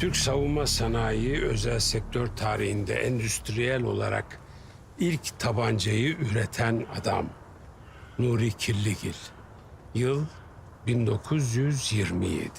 Türk savunma sanayi özel sektör tarihinde endüstriyel olarak ilk tabancayı üreten adam. Nuri Kirligil. Yıl 1927.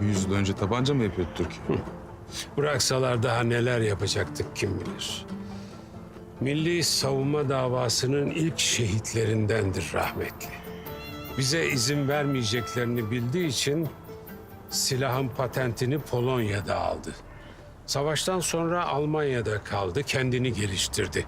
100 yıl önce tabanca mı yapıyordu Türkiye? Bıraksalar daha neler yapacaktık kim bilir. Milli savunma davasının ilk şehitlerindendir rahmetli. Bize izin vermeyeceklerini bildiği için silahın patentini Polonya'da aldı. Savaştan sonra Almanya'da kaldı, kendini geliştirdi.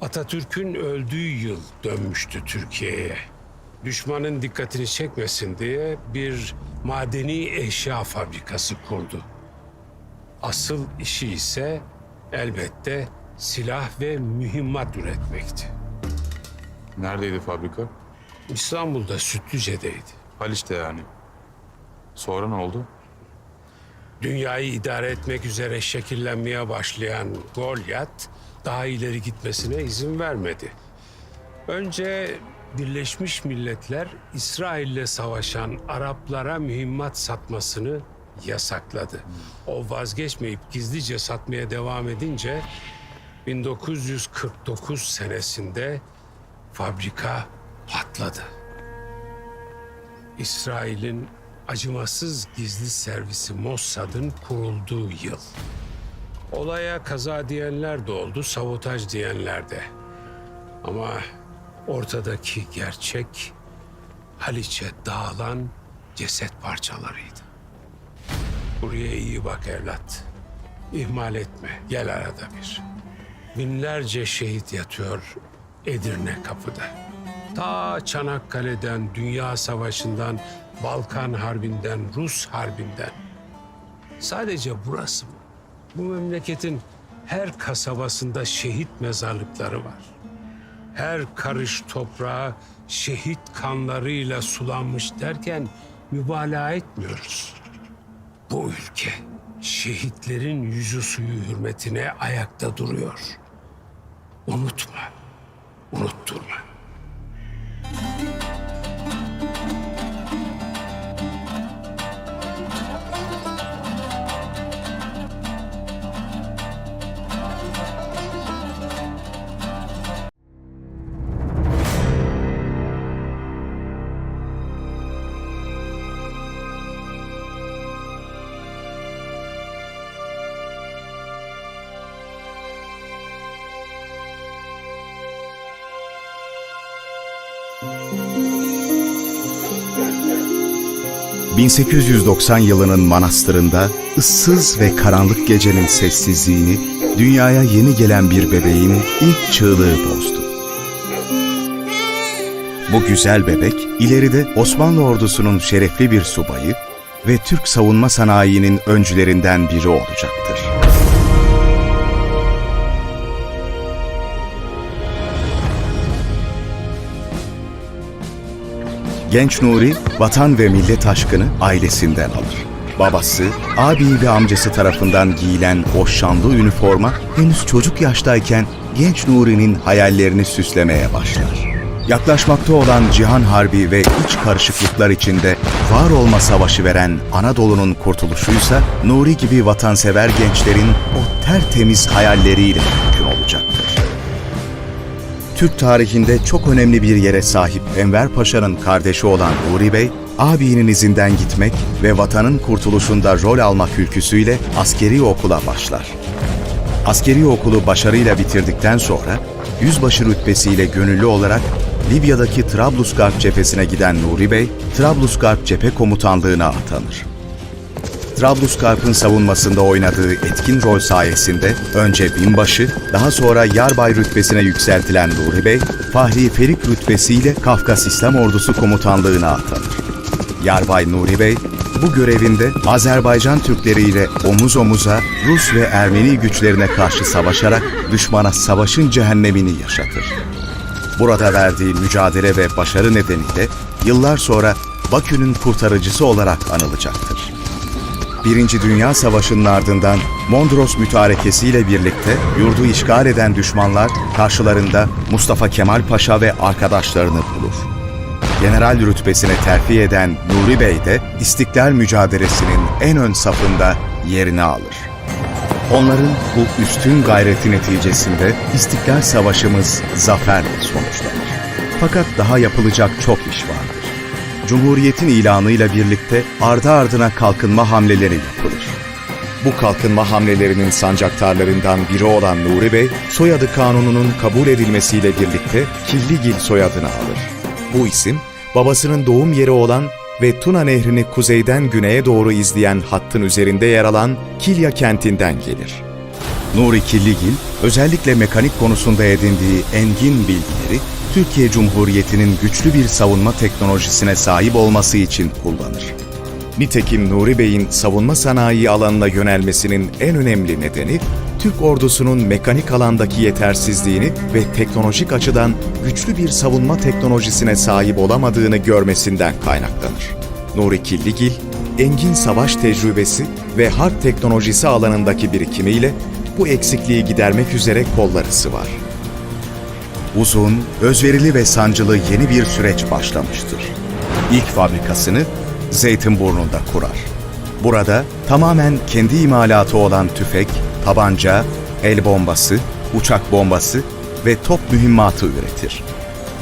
Atatürk'ün öldüğü yıl dönmüştü Türkiye'ye. Düşmanın dikkatini çekmesin diye bir madeni eşya fabrikası kurdu. Asıl işi ise elbette silah ve mühimmat üretmekti. Neredeydi fabrika? İstanbul'da Sütlüce'deydi. Haliç'te yani. Sonra ne oldu? Dünyayı idare etmek üzere şekillenmeye başlayan Goliath daha ileri gitmesine izin vermedi. Önce Birleşmiş Milletler İsrail'le savaşan Araplara mühimmat satmasını yasakladı. O vazgeçmeyip gizlice satmaya devam edince 1949 senesinde fabrika patladı. İsrail'in acımasız gizli servisi Mossad'ın kurulduğu yıl. Olaya kaza diyenler de oldu, sabotaj diyenler de. Ama ortadaki gerçek Haliç'e dağılan ceset parçalarıydı. Buraya iyi bak evlat. İhmal etme, gel arada bir. Binlerce şehit yatıyor Edirne kapıda. Ta Çanakkale'den, Dünya Savaşı'ndan, Balkan Harbi'nden, Rus Harbi'nden. Sadece burası mı? Bu memleketin her kasabasında şehit mezarlıkları var. Her karış toprağı şehit kanlarıyla sulanmış derken mübalağa etmiyoruz. Bu ülke şehitlerin yüzü suyu hürmetine ayakta duruyor. Unutma, unutturma. ...1890 yılının manastırında ıssız ve karanlık gecenin sessizliğini... ...dünyaya yeni gelen bir bebeğin ilk çığlığı bozdu. Bu güzel bebek ileride Osmanlı ordusunun şerefli bir subayı... ...ve Türk savunma sanayinin öncülerinden biri olacaktır. Genç Nuri, vatan ve millet aşkını ailesinden alır. Babası, abi ve amcası tarafından giyilen o şanlı üniforma henüz çocuk yaştayken genç Nuri'nin hayallerini süslemeye başlar. Yaklaşmakta olan Cihan Harbi ve iç karışıklıklar içinde var olma savaşı veren Anadolu'nun kurtuluşuysa Nuri gibi vatansever gençlerin o tertemiz hayalleriyle. Türk tarihinde çok önemli bir yere sahip Enver Paşa'nın kardeşi olan Nuri Bey, abinin izinden gitmek ve vatanın kurtuluşunda rol almak ülküsüyle askeri okula başlar. Askeri okulu başarıyla bitirdikten sonra yüzbaşı rütbesiyle gönüllü olarak Libya'daki Trablusgarp cephesine giden Nuri Bey, Trablusgarp cephe komutanlığına atanır. Trablusgarp'ın savunmasında oynadığı etkin rol sayesinde önce binbaşı, daha sonra yarbay rütbesine yükseltilen Nuri Bey, Fahri Ferik rütbesiyle Kafkas İslam Ordusu komutanlığına atanır. Yarbay Nuri Bey, bu görevinde Azerbaycan Türkleri ile omuz omuza Rus ve Ermeni güçlerine karşı savaşarak düşmana savaşın cehennemini yaşatır. Burada verdiği mücadele ve başarı nedeniyle yıllar sonra Bakü'nün kurtarıcısı olarak anılacaktır. Birinci Dünya Savaşı'nın ardından Mondros Mütarekesi ile birlikte yurdu işgal eden düşmanlar karşılarında Mustafa Kemal Paşa ve arkadaşlarını bulur. general rütbesine terfi eden Nuri Bey de İstiklal mücadelesinin en ön safında yerini alır. Onların bu üstün gayreti neticesinde İstiklal Savaşımız zaferle sonuçlanır. Fakat daha yapılacak çok iş vardır. Cumhuriyetin ilanıyla birlikte ardı ardına kalkınma hamleleri yapılır. Bu kalkınma hamlelerinin sancaktarlarından biri olan Nuri Bey, soyadı kanununun kabul edilmesiyle birlikte Killigil soyadını alır. Bu isim, babasının doğum yeri olan ve Tuna Nehri'ni kuzeyden güneye doğru izleyen hattın üzerinde yer alan Kilya kentinden gelir. Nuri Killigil, özellikle mekanik konusunda edindiği engin bilgileri, Türkiye Cumhuriyeti'nin güçlü bir savunma teknolojisine sahip olması için kullanır. Nitekim Nuri Bey'in savunma sanayi alanına yönelmesinin en önemli nedeni, Türk ordusunun mekanik alandaki yetersizliğini ve teknolojik açıdan güçlü bir savunma teknolojisine sahip olamadığını görmesinden kaynaklanır. Nuri Killigil, engin savaş tecrübesi ve harp teknolojisi alanındaki birikimiyle bu eksikliği gidermek üzere kolları sıvar. Uzun, özverili ve sancılı yeni bir süreç başlamıştır. İlk fabrikasını Zeytinburnu'nda kurar. Burada tamamen kendi imalatı olan tüfek, tabanca, el bombası, uçak bombası ve top mühimmatı üretir.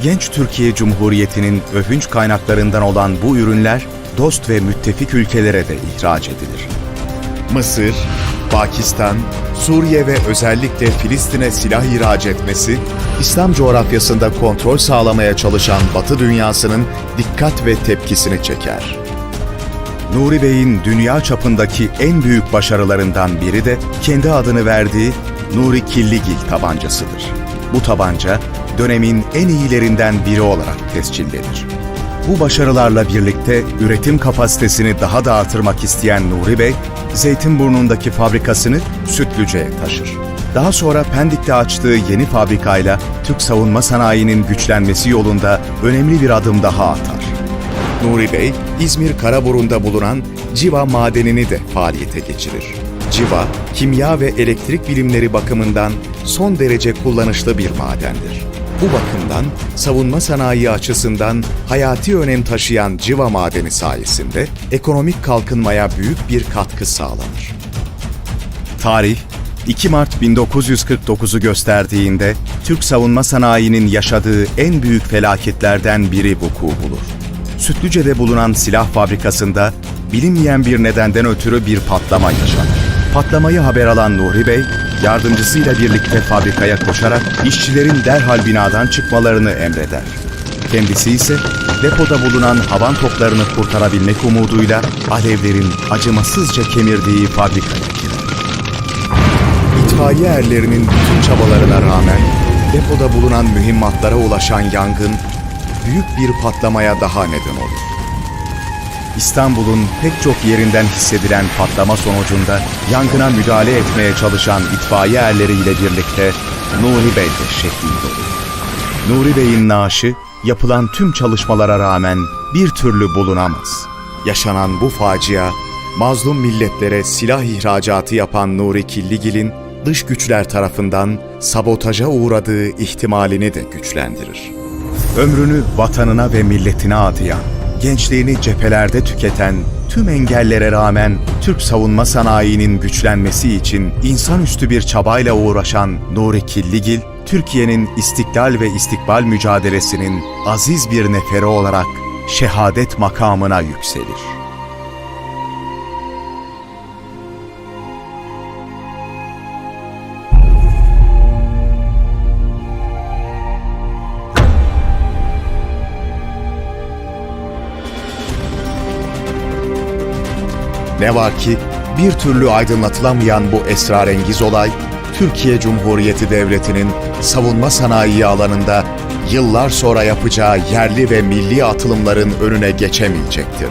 Genç Türkiye Cumhuriyeti'nin övünç kaynaklarından olan bu ürünler dost ve müttefik ülkelere de ihraç edilir. Mısır, Pakistan, Suriye ve özellikle Filistin'e silah ihraç etmesi, İslam coğrafyasında kontrol sağlamaya çalışan Batı dünyasının dikkat ve tepkisini çeker. Nuri Bey'in dünya çapındaki en büyük başarılarından biri de kendi adını verdiği Nuri Killigil tabancasıdır. Bu tabanca dönemin en iyilerinden biri olarak tescillenir. Bu başarılarla birlikte üretim kapasitesini daha da artırmak isteyen Nuri Bey, Zeytinburnu'ndaki fabrikasını Sütlüce'ye taşır. Daha sonra Pendik'te açtığı yeni fabrikayla Türk savunma sanayinin güçlenmesi yolunda önemli bir adım daha atar. Nuri Bey, İzmir Karaburun'da bulunan Civa madenini de faaliyete geçirir. Civa, kimya ve elektrik bilimleri bakımından son derece kullanışlı bir madendir. Bu bakımdan savunma sanayi açısından hayati önem taşıyan Civa madeni sayesinde ekonomik kalkınmaya büyük bir katkı sağlanır. Tarih 2 Mart 1949'u gösterdiğinde Türk savunma sanayinin yaşadığı en büyük felaketlerden biri vuku bulur. Sütlüce'de bulunan silah fabrikasında bilinmeyen bir nedenden ötürü bir patlama yaşanır. Patlamayı haber alan Nuri Bey, yardımcısıyla birlikte fabrikaya koşarak işçilerin derhal binadan çıkmalarını emreder. Kendisi ise depoda bulunan havan toplarını kurtarabilmek umuduyla alevlerin acımasızca kemirdiği fabrikaya girer. İtfaiye erlerinin bütün çabalarına rağmen depoda bulunan mühimmatlara ulaşan yangın büyük bir patlamaya daha neden olur. İstanbul'un pek çok yerinden hissedilen patlama sonucunda yangına müdahale etmeye çalışan itfaiye erleriyle birlikte Nuri Bey de şehit olur. Nuri Bey'in naaşı yapılan tüm çalışmalara rağmen bir türlü bulunamaz. Yaşanan bu facia, mazlum milletlere silah ihracatı yapan Nuri Killigil'in dış güçler tarafından sabotaja uğradığı ihtimalini de güçlendirir. Ömrünü vatanına ve milletine adayan, gençliğini cephelerde tüketen, tüm engellere rağmen Türk savunma sanayinin güçlenmesi için insanüstü bir çabayla uğraşan Nuri Killigil, Türkiye'nin istiklal ve istikbal mücadelesinin aziz bir neferi olarak şehadet makamına yükselir. Ne var ki bir türlü aydınlatılamayan bu esrarengiz olay, Türkiye Cumhuriyeti Devleti'nin savunma sanayi alanında yıllar sonra yapacağı yerli ve milli atılımların önüne geçemeyecektir.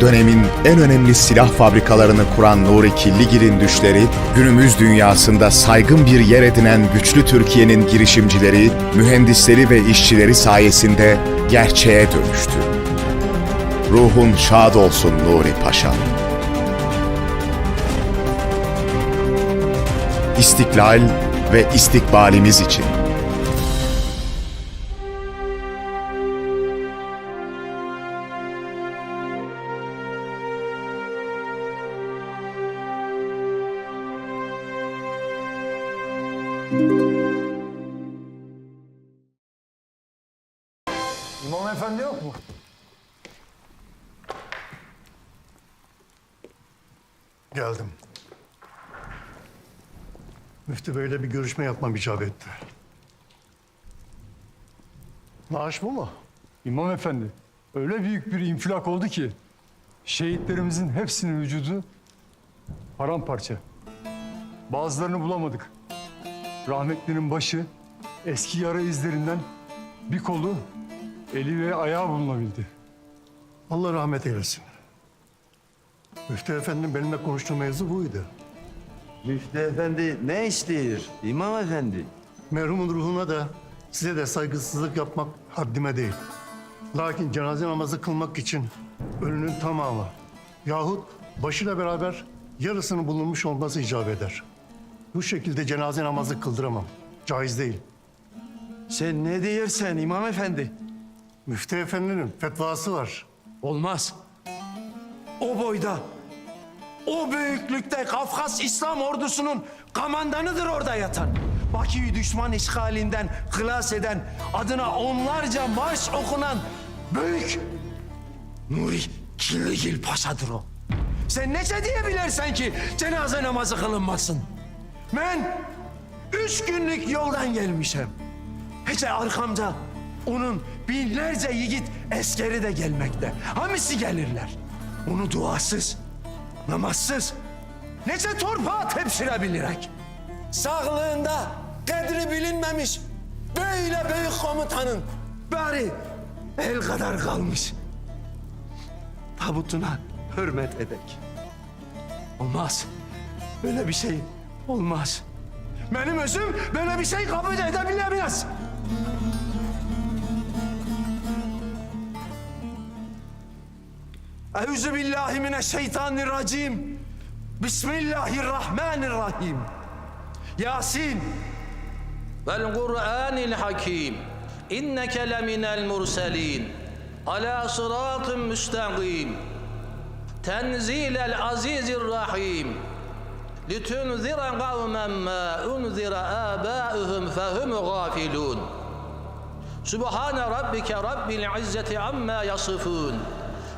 Dönemin en önemli silah fabrikalarını kuran Nuri Killigil'in düşleri, günümüz dünyasında saygın bir yer edinen güçlü Türkiye'nin girişimcileri, mühendisleri ve işçileri sayesinde gerçeğe dönüştü. Ruhun şad olsun Nuri Paşa. İstiklal ve istikbalimiz için. İmam efendi yok mu? Geldim. Müftü Bey'le bir görüşme yapmam icap etti. Maaş bu mu? İmam efendi öyle büyük bir infilak oldu ki şehitlerimizin hepsinin vücudu paramparça. Bazılarını bulamadık. Rahmetlinin başı eski yara izlerinden bir kolu, eli ve ayağı bulunabildi. Allah rahmet eylesin. Müftü Efendi'nin benimle konuştuğu mevzu buydu. Müftü efendi ne istiyor? İmam efendi. Merhumun ruhuna da size de saygısızlık yapmak haddime değil. Lakin cenaze namazı kılmak için ölünün tamamı yahut başıyla beraber yarısının bulunmuş olması icap eder. Bu şekilde cenaze namazı kıldıramam. Caiz değil. Sen ne diyorsun İmam efendi? Müftü Efendi'nin fetvası var. Olmaz. O boyda, o büyüklükte Kafkas İslam ordusunun kamandanıdır orada yatan. Bakü'yü düşman işgalinden hılas eden, adına onlarca marş okunan büyük Nuri Killigil Paşa'dır o. Sen nece diyebilirsen ki cenaze namazı kılınmasın? Ben üç günlük yoldan gelmişim. Hece arkamda onun binlerce yiğit eskeri de gelmekte. Hamisi gelirler. Onu duasız, namazsız, nece torpağa tepsirebilirek. Sağlığında kadri bilinmemiş böyle büyük komutanın bari el kadar kalmış. Tabutuna hürmet edek. Olmaz. Böyle bir şey olmaz. Benim özüm böyle bir şey kabul edebilemez. Eûzü billahi mineşşeytanirracim. Bismillahirrahmanirrahim. Yasin. والقرآن الحكيم إنك لمن المرسلين على صراط مستقيم تنزيل العزيز الرحيم لتنذر قوما ما أنذر آباؤهم فهم غافلون سبحان ربك رب العزة عما يصفون